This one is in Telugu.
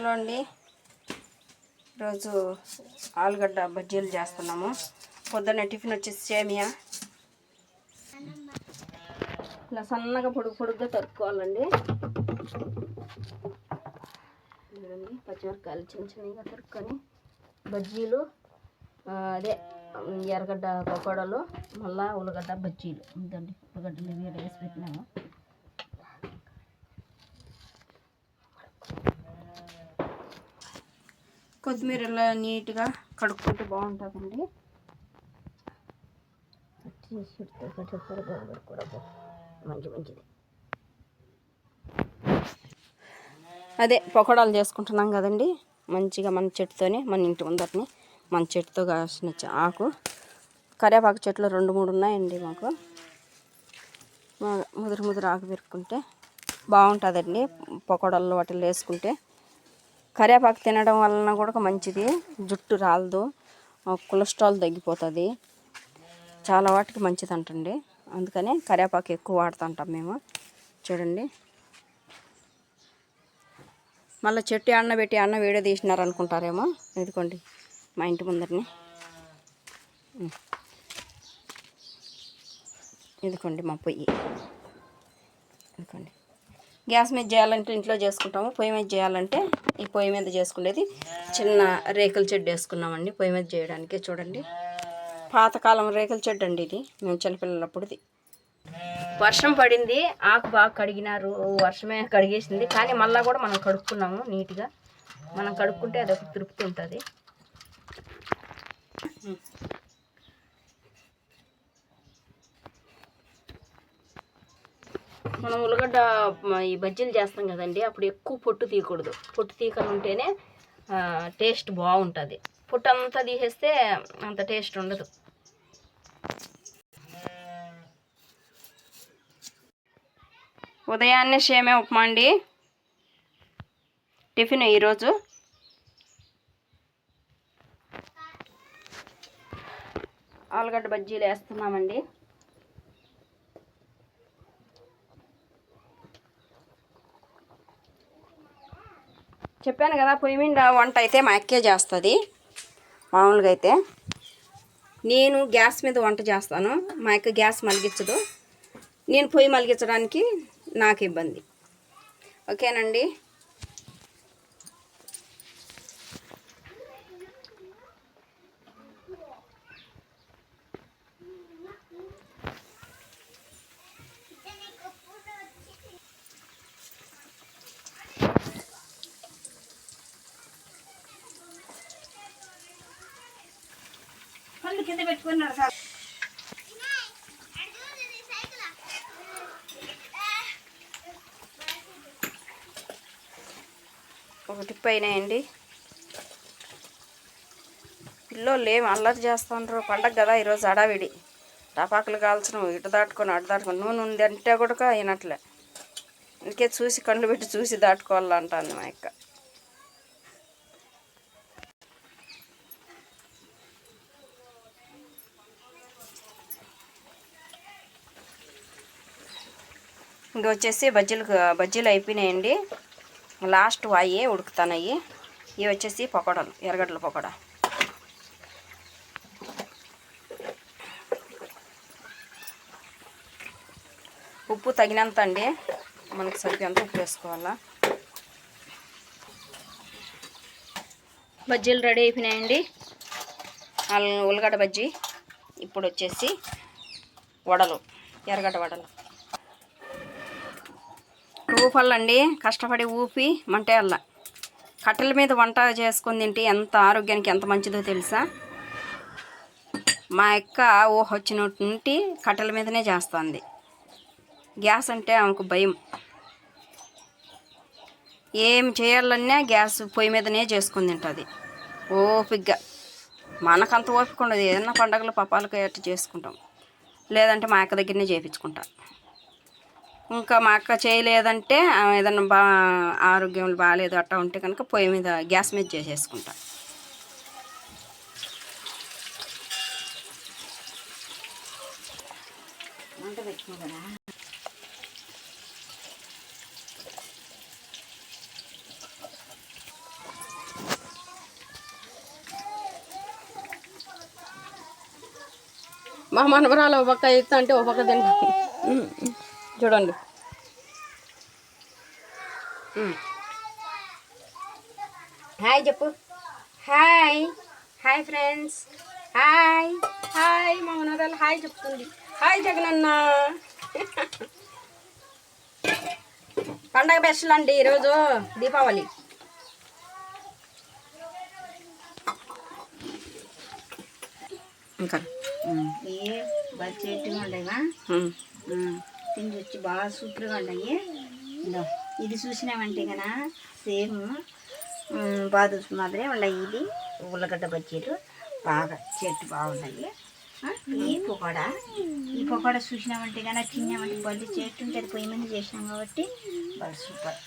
హలో అండి. ఈరోజు ఆలుగడ్డ బజ్జీలు చేస్తున్నాము. పొద్దున్న టిఫిన్ వచ్చేసి సేమియా. ఇలా సన్నగా పొడుగు పొడుగ్గా తరుక్కోవాలండి. పచ్చిమిరకాయలు చిన్న చిన్నగా తరుక్కొని బజ్జీలు అదే ఎర్రగడ్డ పకోడలు మళ్ళీ ఉల్లగడ్డ బజ్జీలు. ఉందండి ఉల్లగడ్డలు వేసి పెట్టినాము. కొత్తిమీర ఇలా నీట్గా కడుక్కుంటే బాగుంటుందండి. మంచి మంచిది. అదే పకోడాలు చేసుకుంటున్నాం కదండి. మంచిగా మన చెట్టుతోనే మన ఇంటి ముందరని మన చెట్టుతో కాసిన ఆకు కరివేపాకు చెట్లు రెండు మూడు ఉన్నాయండి మాకు. ముదురు ముదురు ఆకు పెరుక్కుంటే బాగుంటుందండి. పకోడాల్లో వాటిల్లో వేసుకుంటే కరివేపాకు తినడం వలన కూడా మంచిది. జుట్టు రాలదు. కొలెస్ట్రాల్ తగ్గిపోతుంది. చాలా వాటికి మంచిది అంటండి అందుకనే కరివేపాకు ఎక్కువ వాడుతుంటాం మేము. చూడండి. మళ్ళీ చెట్టు అన్న పెట్టి అన్న వీడియో తీసినారు అనుకుంటారేమో ఇదిగోండి. మా ఇంటి ముందరిని. ఇదిగోండి మా పొయ్యి. ఇదిగోండి. గ్యాస్ మీద చేయాలంటే ఇంట్లో చేసుకుంటాము. పొయ్యి మీద చేయాలంటే ఈ పొయ్యి మీద చేసుకునేది చిన్న రేకుల చెడ్డు వేసుకున్నామండి. పొయ్యి మీద చేయడానికి చూడండి. పాతకాలం రేకుల చెడ్డు అండి ఇది. మేము చిన్నపిల్లలప్పుడుది. వర్షం పడింది. ఆకు బాగా కడిగినారు. వర్షమే కడిగేసింది. కానీ మళ్ళీ కూడా మనం కడుక్కున్నాము నీట్గా. మనం కడుక్కుంటే అదొక తృప్తి ఉంటుంది. మనం ఉల్లగడ్డ ఈ బజ్జీలు చేస్తాం కదండి అప్పుడు ఎక్కువ పొట్టు తీయకూడదు. పొట్టు తీయకుండా ఉంటేనే టేస్ట్ బాగుంటుంది. పొట్టు అంతా తీసేస్తే అంత టేస్ట్ ఉండదు. ఉదయాన్నే సేమే ఉప్మా అండి. టిఫిన్ ఈరోజు ఆలుగడ్డ బజ్జీలు వేస్తున్నామండి. చెప్పాను కదా పొయ్యి మీద వంట అయితే మా అక్కే చేస్తుంది. మామూలుగా అయితే. నేను గ్యాస్ మీద వంట చేస్తాను. మా అక్క గ్యాస్ మలిగించదు. నేను పొయ్యి మలిగించడానికి నాకు ఇబ్బంది. ఓకేనండి? సైకిల్ కింద పెట్టుకున్నారు సార్. ఒకటి పైన అండి పిల్లోళ్ళు ఏం అల్లరి చేస్తుండ్రు పండగ కదా ఈరోజు అడావిడి టపాకులు కాల్చడం ఇటు దాటుకొని అటు దాటుకొని నూనె ఉంది అంటే కూడా అయినట్లే. అందుకే చూసి కళ్ళు పెట్టి చూసి దాటుకోవాలంటాను మా యొక్క ఇంక వచ్చేసి బజ్జీలు బజ్జీలు అయిపోయినాయండి. లాస్ట్ అయ్యి ఉడుకుతానయ్యి. ఇవి వచ్చేసి పకోడాలు ఎర్రగడ్డల పకోడా. ఉప్పు తగినంత అండి మనకు సరిపోయేంత ఉప్పు వేసుకోవాలా. బజ్జీలు రెడీ అయిపోయినాయండి. అల్- ఉల్లగడ్డ బజ్జీ. ఇప్పుడు వచ్చేసి వడలు ఎర్రగడ్డ వడలు. ఊపల్లండి. కష్టపడి ఊపి మంటేయాల కట్టెల మీద వంట చేసుకొని తింటే ఎంత ఆరోగ్యానికి ఎంత మంచిదో తెలుసా? మా అక్క ఊహ వచ్చినట్టు కట్టెల మీదనే చేస్తుంది. గ్యాస్ అంటే ఆమెకు భయం. ఏం చేయాలన్నా గ్యాస్ పొయ్యి మీదనే చేసుకుని తింటుంది. ఓపిగ్గా. మనకంత ఓపిక ఉండదు. ఏదైనా పండగలు పప్పాలకు అట్లా చేసుకుంటాం. లేదంటే మా అక్క దగ్గరనే చేయించుకుంటా ఇంకా మా అక్క చేయలేదంటే ఏదన్నా బా ఆరోగ్యం బాగాలేదు అట్టా ఉంటే కనుక పొయ్యి మీద గ్యాస్ మీద చేసేసుకుంటా. మా మనవరాలు ఒక ఇస్తా అంటే ఒక్కొక్క తింటా. చూడండి. హాయ్ చెప్పు. Hi. Hi friends. Hi. Hi మా మనవరాలు హాయ్ చెప్తుంది. హాయ్ జగనన్న. పండగ బెస్ట్లు అండి ఈరోజు దీపావళి. ఇంకా. ఏ చెట్టుగా ఉండేవా? ఉమ్. వచ్చి బాగా సూపర్గా ఉన్నాయి. ఇదో ఇది చూసినామంటే కదా సేమ్ బాదుస్ మాదిరే ఉన్నాయి. ఇది ఉల్లగడ్డ బజ్జీలు బాగా చెట్టు బాగున్నాయి. ఈ పకోడా. ఈ పకోడా చూసినామంటే కనుక తిన్నామంటే బల్లి చెట్టు ఉంటుంది పొయ్యి మీద చేసినాం కాబట్టి బాగా సూపర్.